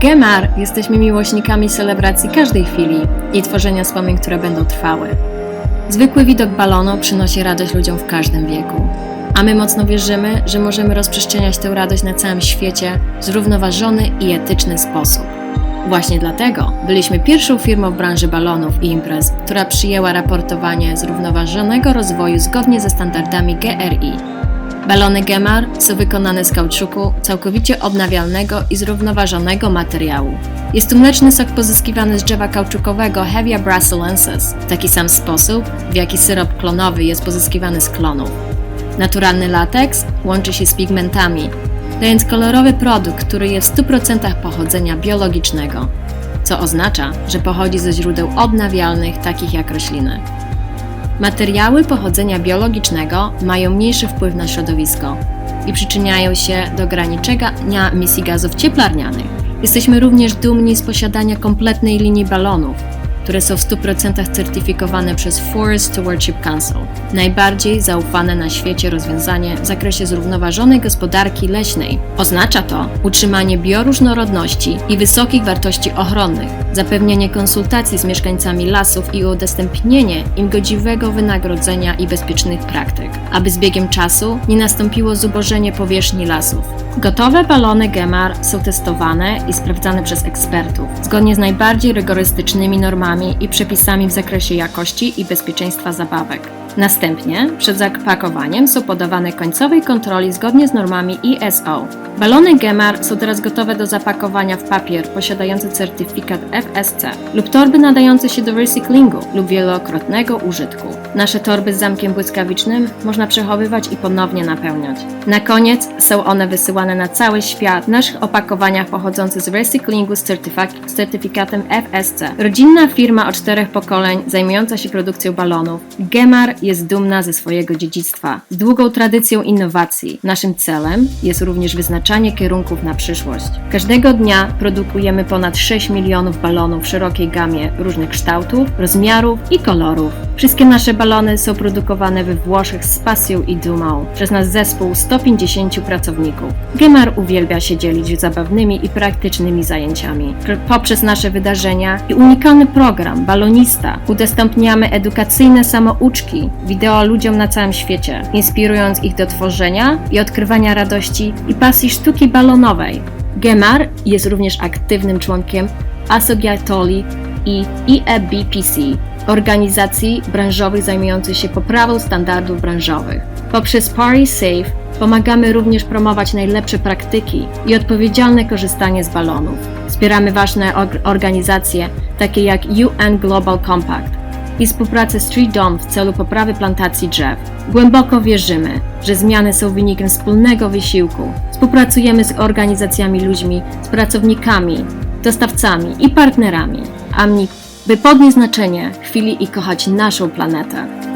Gemar jesteśmy miłośnikami celebracji każdej chwili i tworzenia wspomnień, które będą trwały. Zwykły widok balonu przynosi radość ludziom w każdym wieku, a my mocno wierzymy, że możemy rozprzestrzeniać tę radość na całym świecie w zrównoważony i etyczny sposób. Właśnie dlatego byliśmy pierwszą firmą w branży balonów i imprez, która przyjęła raportowanie zrównoważonego rozwoju zgodnie ze standardami GRI. Balony Gemar są wykonane z kauczuku całkowicie odnawialnego i zrównoważonego materiału. Jest tu mleczny sok pozyskiwany z drzewa kauczukowego Hevia brasiliensis w taki sam sposób, w jaki syrop klonowy jest pozyskiwany z klonów. Naturalny lateks łączy się z pigmentami, dając kolorowy produkt, który jest w 100% pochodzenia biologicznego, co oznacza, że pochodzi ze źródeł odnawialnych, takich jak rośliny. Materiały pochodzenia biologicznego mają mniejszy wpływ na środowisko i przyczyniają się do ograniczenia emisji gazów cieplarnianych. Jesteśmy również dumni z posiadania kompletnej linii balonów, które są w 100% certyfikowane przez Forest Stewardship Council, najbardziej zaufane na świecie rozwiązanie w zakresie zrównoważonej gospodarki leśnej. Oznacza to utrzymanie bioróżnorodności i wysokich wartości ochronnych, zapewnienie konsultacji z mieszkańcami lasów i udostępnienie im godziwego wynagrodzenia i bezpiecznych praktyk, aby z biegiem czasu nie nastąpiło zubożenie powierzchni lasów. Gotowe balony Gemar są testowane i sprawdzane przez ekspertów, zgodnie z najbardziej rygorystycznymi normami i przepisami w zakresie jakości i bezpieczeństwa zabawek. Następnie, przed zapakowaniem są podawane końcowej kontroli zgodnie z normami ISO. Balony Gemar są teraz gotowe do zapakowania w papier posiadający certyfikat FSC lub torby nadające się do recyklingu lub wielokrotnego użytku. Nasze torby z zamkiem błyskawicznym można przechowywać i ponownie napełniać. Na koniec są one wysyłane na cały świat w naszych opakowaniach pochodzących z recyklingu z, certyfik- z certyfikatem FSC. Rodzinna firma od czterech pokoleń zajmująca się produkcją balonów, Gemar jest dumna ze swojego dziedzictwa, z długą tradycją innowacji. Naszym celem jest również wyznaczanie kierunków na przyszłość. Każdego dnia produkujemy ponad 6 milionów balonów w szerokiej gamie różnych kształtów, rozmiarów i kolorów. Wszystkie nasze balony są produkowane we Włoszech z pasją i dumą przez nasz zespół 150 pracowników. Gemar uwielbia się dzielić zabawnymi i praktycznymi zajęciami. Pr- Poprzez nasze wydarzenia i unikalny program Balonista udostępniamy edukacyjne samouczki, wideo ludziom na całym świecie, inspirując ich do tworzenia i odkrywania radości i pasji sztuki balonowej. Gemar jest również aktywnym członkiem Asogiatoli i IEBPC, organizacji branżowych zajmujących się poprawą standardów branżowych. Poprzez Party Safe pomagamy również promować najlepsze praktyki i odpowiedzialne korzystanie z balonów. Wspieramy ważne or- organizacje takie jak UN Global Compact i współpracę Street Dome w celu poprawy plantacji drzew. Głęboko wierzymy, że zmiany są wynikiem wspólnego wysiłku. Współpracujemy z organizacjami ludźmi, z pracownikami, dostawcami i partnerami, a mnie, by podnieść znaczenie chwili i kochać naszą planetę.